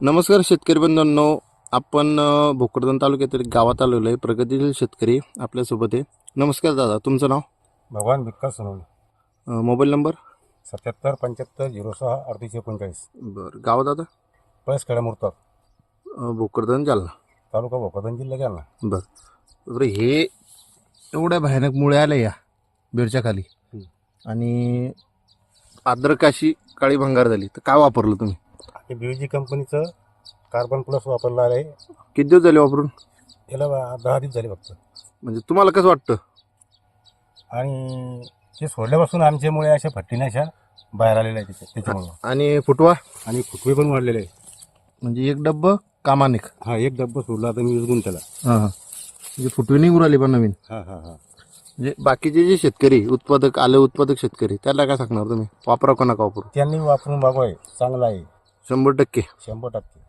नमस्कार शेतकरी बंधूंनो. आपण भोकरदन तालुक्यातील गावात आलेलो आहे प्रगतीशील शेतकरी आपल्यासोबत आहे. नमस्कार दादा तुमचं नाव? भगवान विकास सोनवणे. Mobile number? सत्याहत्तर पंच्याहत्तर झिरो सहा अडतीस एकोणचाळीस. बरं. गाव दादा? पळसखेडा मुरतात अ, भोकरदन जालना. तालुका भोकरदन जिल्हा जालना. बरं. बरं हे एवढ्या भयानक मुळे आले या बेडच्या खाली. आणि आद्रकाशी काळी भंगार झाली. तर काय वापरलं तुम्ही? हे बीजी कंपनीचं कार्बन प्लस वापरलं आहे. किती दिवस झाले वापरून? याला बा- दहा दिवस झाले फक्त. म्हणजे तुम्हाला कसं वाटतं? आणि ते सोडल्यापासून आमच्यामुळे अशा फट्टीने अशा बाहेर आलेल्या आहेत त्याच्या- त्याच्यामुळं. आणि फुटवा? आणि फुटवे पण वाढलेले आहे म्हणजे एक डब्ब कामानिक. हा एक डब्बा सोडला आता मी विजगून त्याला. हां हां. म्हणजे फुटवे निघून आली पण नवीन. हा हा हा. म्हणजे बाकीचे जे शेतकरी उत्पादक आले उत्पादक शेतकरी त्याला काय सांगणार तुम्ही? वापरा का नका वापरू त्यांनी वापरून बघाय चांगला आहे. शंभर टक्के. शंभर टक्के.